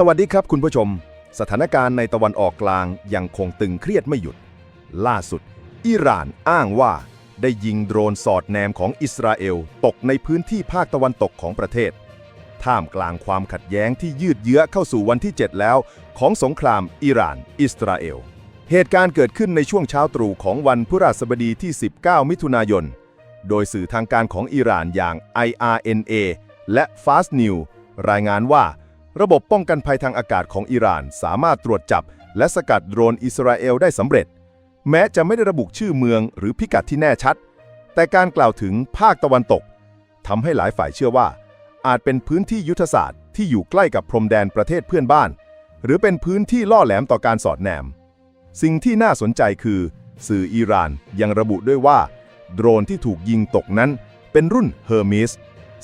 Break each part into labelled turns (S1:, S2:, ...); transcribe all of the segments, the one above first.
S1: สวัสดีครับคุณผู้ชม สถานการณ์ในตะวันออกกลางยังคงตึงเครียดไม่หยุด ล่าสุด อิหร่านอ้างว่า ได้ยิงโดรนสอดแนมของอิสราเอลตกในพื้นที่ภาคตะวันตกของประเทศ ท่ามกลางความขัดแย้งที่ยืดเยื้อเข้าสู่วันที่ 7 แล้ว ของสงครามอิหร่าน อิสราเอล เหตุการณ์เกิดขึ้นในช่วงเช้าตรู่ของวันพฤหัสบดีที่ 19 มิถุนายน โดยสื่อทางการของอิหร่านอย่าง IRNA และ Fast News รายงานว่า ระบบป้องกันภัยทางอากาศของอิหร่าน สามารถตรวจจับ และสกัดโดรนอิสราเอลได้สำเร็จ แม้จะไม่ได้ระบุชื่อเมืองหรือพิกัดที่แน่ชัด แต่การกล่าวถึงภาคตะวันตกทำให้หลายฝ่ายเชื่อว่า อาจเป็นพื้นที่ยุทธศาสตร์ที่อยู่ใกล้กับพรมแดนประเทศเพื่อนบ้าน หรือเป็นพื้นที่ล่อแหลมต่อการสอดแนม สิ่งที่น่าสนใจคือ สื่ออิหร่านยังระบุด้วยว่า โดรนที่ถูกยิงตกนั้น เป็นรุ่นเฮอร์มิส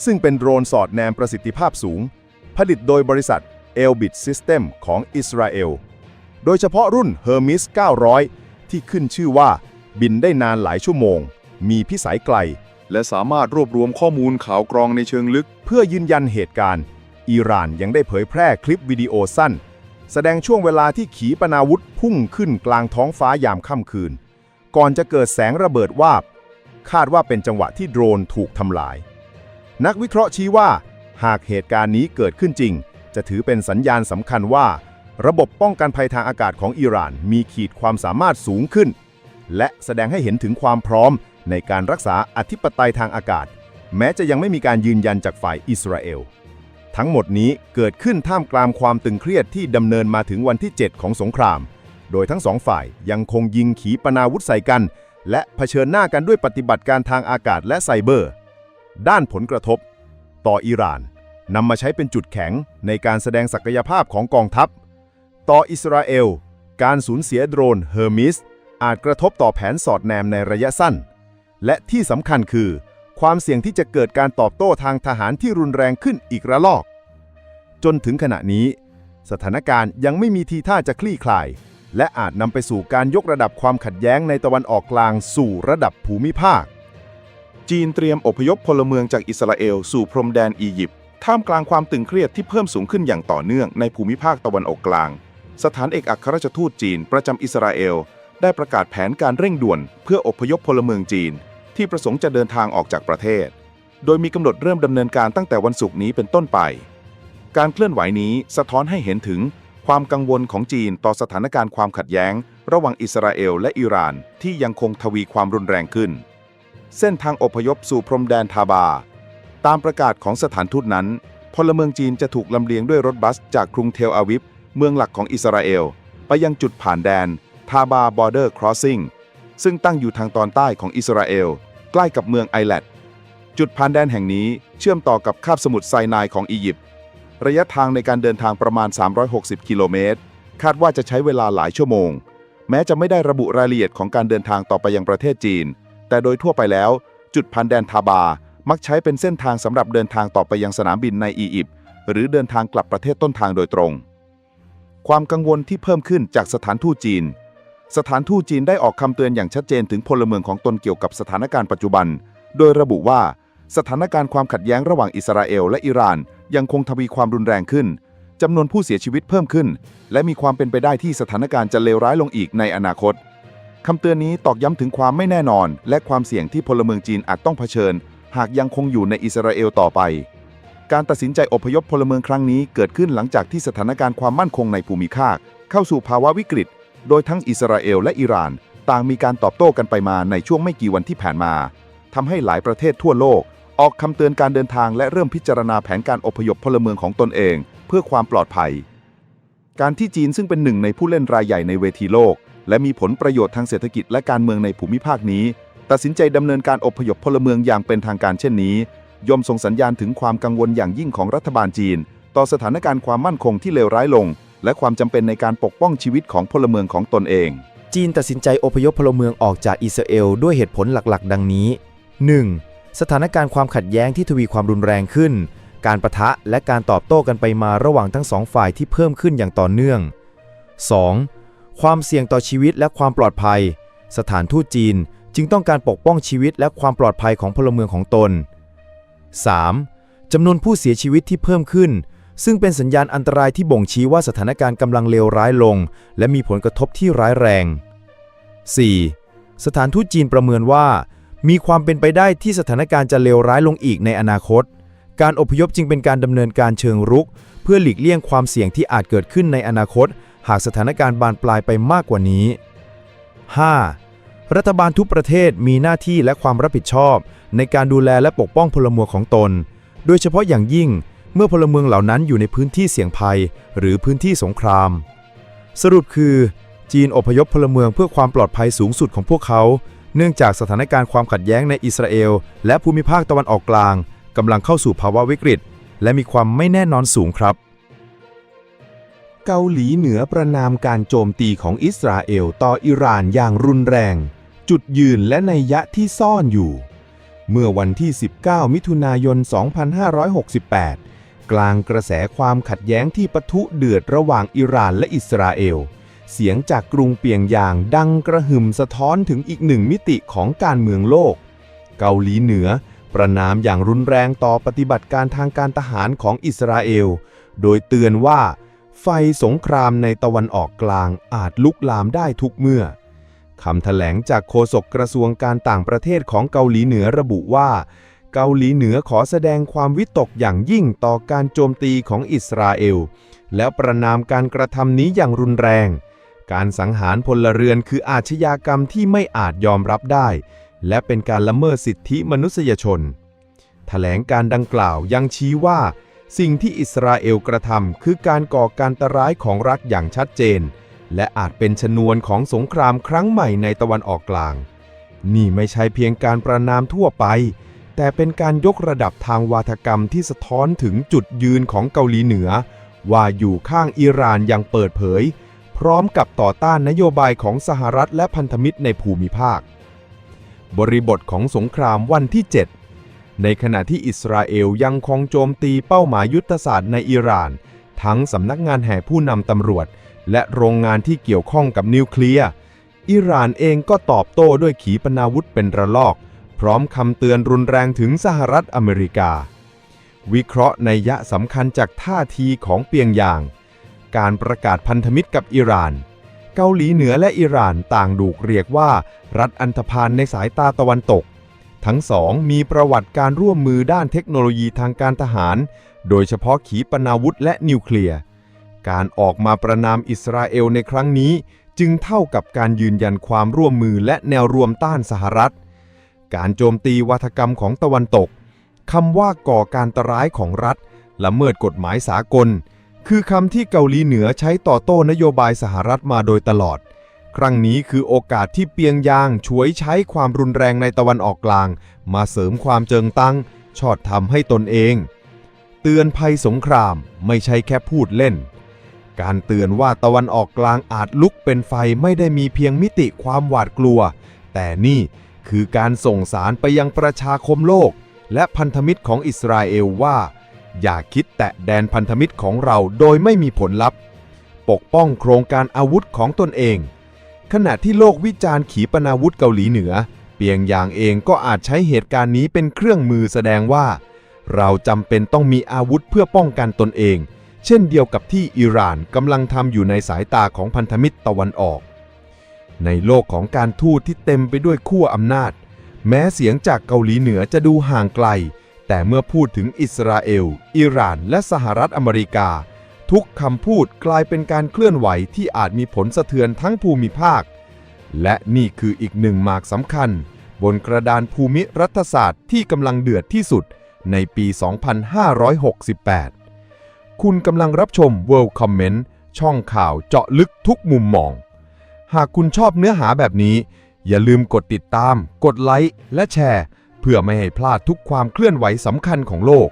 S1: ซึ่งเป็นโดรนสอดแนมประสิทธิภาพสูง ผลิตโดยบริษัท Elbit System ของอิสราเอล โดยเฉพาะรุ่น Hermes 900 ที่ขึ้นชื่อว่า บินได้นานหลายชั่วโมง มีพิสัยไกล
S2: และสามารถรวบรวมข้อมูลข่าวกรองในเชิงลึก
S1: เพื่อยืนยันเหตุการณ์ อิหร่านยังได้เผยแพร่คลิปวิดีโอสั้น แสดงช่วงเวลาที่ขีปนาวุธพุ่งขึ้นกลางท้องฟ้ายามค่ำคืน ก่อนจะเกิดแสงระเบิดวาบ คาดว่าเป็นจังหวะที่โดรนถูกทำลาย นักวิเคราะห์ชี้ว่า หากเหตุการณ์นี้เกิดขึ้นจริง จะถือเป็นสัญญาณสำคัญว่า ระบบป้องกันภัยทางอากาศของอิหร่านมีขีดความสามารถสูงขึ้น และแสดงให้เห็นถึงความพร้อมในการรักษาอธิปไตยทางอากาศ แม้จะยังไม่มีการยืนยันจากฝ่ายอิสราเอล ทั้งหมดนี้เกิดขึ้นท่ามกลางความตึงเครียดที่ดำเนินมาถึงวันที่ 7 ของสงคราม โดยทั้งสองฝ่ายยังคงยิงขีปนาวุธใส่กัน และเผชิญหน้ากันด้วยปฏิบัติการทางอากาศและไซเบอร์ ด้านผลกระทบ ต่ออิหร่านนำมาใช้เป็นจุดแข็งในการแสดงศักยภาพของกองทัพ ต่ออิสราเอล การสูญเสียโดรนเฮอร์มิสอาจกระทบต่อแผนสอดแนมในระยะสั้น และที่สำคัญคือ ความเสี่ยงที่จะเกิดการตอบโต้ทางทหารที่รุนแรงขึ้นอีกระลอก จนถึงขณะนี้ สถานการณ์ยังไม่มีทีท่าจะคลี่คลาย และอาจนำไปสู่การยกระดับความขัดแย้งในตะวันออกกลางสู่ระดับภูมิภาค
S2: จีนเตรียมอพยพพลเมืองจากอิสราเอลสู่พรมแดนอียิปต์ท่ามกลางความตึงเครียดที่เพิ่มสูงขึ้นอย่างต่อเนื่องในภูมิภาคตะวันออกกลาง สถานเอกอัครราชทูตจีนประจำอิสราเอล ได้ประกาศแผนการเร่งด่วน เพื่ออพยพพลเมืองจีน ที่ประสงค์จะเดินทางออกจากประเทศ โดยมีกำหนดเริ่มดำเนินการตั้งแต่วันศุกร์นี้เป็นต้นไป การเคลื่อนไหวนี้สะท้อนให้เห็นถึงความกังวลของจีนต่อสถานการณ์ความขัดแย้ง ระหว่างอิสราเอลและอิหร่านที่ยังคงทวีความรุนแรงขึ้น เส้นทางอพยพสู่พรมแดนทาบา ตามประกาศของสถานทูตนั้น พลเมืองจีนจะถูกลำเลียงด้วยรถบัสจากกรุงเทลอาวิฟเมืองหลักของอิสราเอล ไปยังจุดผ่านแดนทาบาบอร์เดอร์ครอสซิ่งซึ่งตั้งอยู่ทางตอนใต้ของอิสราเอล ใกล้กับเมืองไอแลดจุดผ่านแดนแห่งนี้เชื่อมต่อกับคาบสมุทรไซนายของอียิปต์ระยะทางในการเดินทางประมาณ 360 กิโลเมตร คาดว่าจะใช้เวลาหลายชั่วโมง แม้จะไม่ได้ระบุรายละเอียดของการเดินทางต่อไปยังประเทศจีน แต่โดยทั่วไปแล้ว จุดผ่านแดนทาบา มักใช้เป็นเส้นทางสำหรับเดินทางต่อไปยังสนามบินในอียิปต์หรือเดินทางกลับประเทศต้นทางโดยตรง ความกังวลที่เพิ่มขึ้นจากสถานทูตจีน สถานทูตจีนได้ออกคำเตือนอย่างชัดเจนถึงพลเมืองของตนเกี่ยวกับสถานการณ์ปัจจุบัน โดยระบุว่าสถานการณ์ความขัดแย้งระหว่างอิสราเอลและอิหร่าน ยังคงทวีความรุนแรงขึ้นจำนวนผู้เสียชีวิตเพิ่มขึ้น และมีความเป็นไปได้ที่สถานการณ์จะเลวร้ายลงอีกในอนาคต คำเตือนนี้ตอกย้ำถึงความไม่แน่นอน และความเสี่ยงที่พลเมืองจีนอาจต้องเผชิญ หากยังคงอยู่ในอิสราเอลต่อไป การตัดสินใจอพยพพลเมืองครั้งนี้เกิดขึ้นหลังจากที่สถานการณ์ความมั่นคงในภูมิภาค เข้าสู่ภาวะวิกฤต โดยทั้งอิสราเอลและอิหร่าน ต่างมีการตอบโต้กันไปมาในช่วงไม่กี่วันที่ผ่านมาทำให้หลายประเทศทั่วโลก ออกคำเตือนการเดินทางและเริ่มพิจารณาแผนการอพยพพลเมืองของตนเอง เพื่อความปลอดภัย การที่จีนซึ่งเป็นหนึ่งในผู้เล่นรายใหญ่ในเวทีโลก และมีผลประโยชน์ทางเศรษฐกิจและการเมืองในภูมิภาคนี้ ตัดสินใจดำเนินการอพยพพลเมืองอย่างเป็นทางการเช่นนี้ ย่อมส่งสัญญาณถึงความกังวลอย่างยิ่งของรัฐบาลจีน ต่อสถานการณ์ความมั่นคงที่เลวร้ายลง และความจำเป็นในการปกป้องชีวิตของพลเมืองของตนเอง
S3: จีนตัดสินใจอพยพพลเมืองออกจากอิสราเอลด้วยเหตุผลหลักๆ ดังนี้ 1. สถานการณ์ความขัดแย้งที่ทวีความรุนแรงขึ้น การประทะและการตอบโต้กันไปมาระหว่างทั้งสองฝ่ายที่เพิ่มขึ้นอย่างต่อเนื่อง 2. ความเสี่ยงต่อชีวิตและความปลอดภัย สถานทูตจีนจึงต้องการปกป้องชีวิตและความปลอดภัยของพลเมืองของตน 3. จำนวนผู้เสียชีวิตที่เพิ่มขึ้น ซึ่งเป็นสัญญาณอันตรายที่บ่งชี้ว่าสถานการณ์กำลังเลวร้ายลง และมีผลกระทบที่ร้ายแรง 4. สถานทูตจีนประเมินว่า มีความเป็นไปได้ที่สถานการณ์จะเลวร้ายลงอีกในอนาคต การอพยพจึงเป็นการดำเนินการเชิงรุก เพื่อหลีกเลี่ยงความเสี่ยงที่อาจเกิดขึ้นในอนาคต หากสถานการณ์บานปลายไปมากกว่านี้ 5. รัฐบาลทุกประเทศมีหน้าที่และความรับผิดชอบ ในการดูแลและปกป้องพลเมืองของตน โดยเฉพาะอย่างยิ่งเมื่อพลเมืองเหล่านั้นอยู่ในพื้นที่เสี่ยงภัย หรือพื้นที่สงคราม สรุปคือ จีนอพยพพลเมืองเพื่อความปลอดภัยสูงสุดของพวกเขา เนื่องจากสถานการณ์ความขัดแย้งในอิสราเอล และภูมิภาคตะวันออกกลางกำลังเข้าสู่ภาวะวิกฤต และมีความไม่แน่นอนสูงครับ
S1: เกาหลีเหนือประนามการโจมตีของอิสราเอลต่ออิหร่านอย่างรุนแรง จุดยืนและนัยยะที่ซ่อนอยู่ เมื่อวันที่ 19 มิถุนายน 2568 กลางกระแสความขัดแย้งที่ปะทุเดือดระหว่างอิหร่านและอิสราเอล เสียงจากกรุงเปียงยางดังกระหึ่มสะท้อนถึงอีกหนึ่งมิติของการเมืองโลก เกาหลีเหนือ ประนามอย่างรุนแรงต่อปฏิบัติการทางการทหารของอิสราเอล โดยเตือนว่า ไฟสงครามในตะวันออกกลางอาจลุกลามได้ทุกเมื่อคำแถลงจากโฆษกกระทรวงการต่างประเทศของเกาหลีเหนือระบุว่า เกาหลีเหนือขอแสดงความวิตกอย่างยิ่งต่อการโจมตีของอิสราเอล แล้วประนามการกระทำนี้อย่างรุนแรง การสังหารพลเรือนคืออาชญากรรมที่ไม่อาจยอมรับได้ และเป็นการละเมิดสิทธิมนุษยชนแถลงการดังกล่าวยังชี้ว่า สิ่งที่อิสราเอลกระทำคือการก่อการตร้ายของรัฐอย่างชัดเจน และอาจเป็นชนวนของสงครามครั้งใหม่ในตะวันออกกลาง นี่ไม่ใช่เพียงการประนามทั่วไป แต่เป็นการยกระดับทางวาทกรรมที่สะท้อนถึงจุดยืนของเกาหลีเหนือ ว่าอยู่ข้างอิหร่านอย่างเปิดเผย พร้อมกับต่อต้านนโยบายของสหรัฐและพันธมิตรในภูมิภาค บริบทของสงครามวันที่ 7 ในขณะที่อิสราเอลยังคงโจมตีเป้าหมายยุทธศาสตร์ในอิหร่าน ทั้งสำนักงานแห่ผู้นำตำรวจ และโรงงานที่เกี่ยวข้องกับนิวเคลียร์อิหร่านเองก็ตอบโต้ด้วยขีปนาวุธเป็นระลอก พร้อมคำเตือนรุนแรงถึงสหรัฐอเมริกา วิเคราะห์ในยะสำคัญจากท่าทีของเปียงยาง การประกาศพันธมิตรกับอิหร่าน เกาหลีเหนือและอิหร่านต่างดูกเรียกว่า รัฐอันธพาลในสายตาตะวันตก ทั้งสองมีประวัติการร่วมมือด้านเทคโนโลยีทางการทหาร โดยเฉพาะขีปนาวุธและนิวเคลียร์ การออกมาประนามอิสราเอลในครั้งนี้ จึงเท่ากับการยืนยันความร่วมมือและแนวรวมต้านสหรัฐ การโจมตีวัฒกรรมของตะวันตกคำว่าก่อการตร้ายของรัฐละเมิดกฎหมายสากล คือคำที่เกาหลีเหนือใช้ต่อโต้นโยบายสหรัฐมาโดยตลอด ครั้งนี้คือโอกาสที่เปียงยางช่วยใช้ความรุนแรงในตะวันออกกลาง มาเสริมความเจิงตั้งชอดทำให้ตนเอง เตือนภัยสงครามไม่ใช่แค่พูดเล่น การเตือนว่าตะวันออกกลางอาจลุกเป็นไฟไม่ได้มีเพียงมิติความหวาดกลัว แต่นี่คือการส่งสารไปยังประชาคมโลก และพันธมิตรของอิสราเอลว่า อย่าคิดแตะแดนพันธมิตรของเราโดยไม่มีผลลัพธ์ ปกป้องโครงการอาวุธของตนเอง ขณะที่โลกวิจารณ์ขีปนาวุธเกาหลีเหนือ เปียงยางเองก็อาจใช้เหตุการณ์นี้เป็นเครื่องมือแสดงว่า เราจำเป็นต้องมีอาวุธเพื่อป้องกันตนเอง เช่นเดียวกับที่อิหร่านกำลังทำอยู่ในสายตาของพันธมิตรตะวันออก ในโลกของการทูตที่เต็มไปด้วยขั้วอำนาจ แม้เสียงจากเกาหลีเหนือจะดูห่างไกล แต่เมื่อพูดถึงอิสราเอล อิหร่าน และสหรัฐอเมริกา ทุกคำพูดกลายเป็นการเคลื่อนไหวที่อาจมีผลสะเทือนทั้งภูมิภาค และนี่คืออีกหนึ่งหมากสำคัญ บนกระดานภูมิรัฐศาสตร์ที่กำลังเดือดที่สุดในปี 2568 คุณกำลังรับชม World Comment ช่องข่าวเจาะลึกทุกมุมมอง หากคุณชอบเนื้อหาแบบนี้ อย่าลืมกดติดตาม กดไลค์และแชร์ เพื่อไม่ให้พลาดทุกความเคลื่อนไหวสำคัญของโลก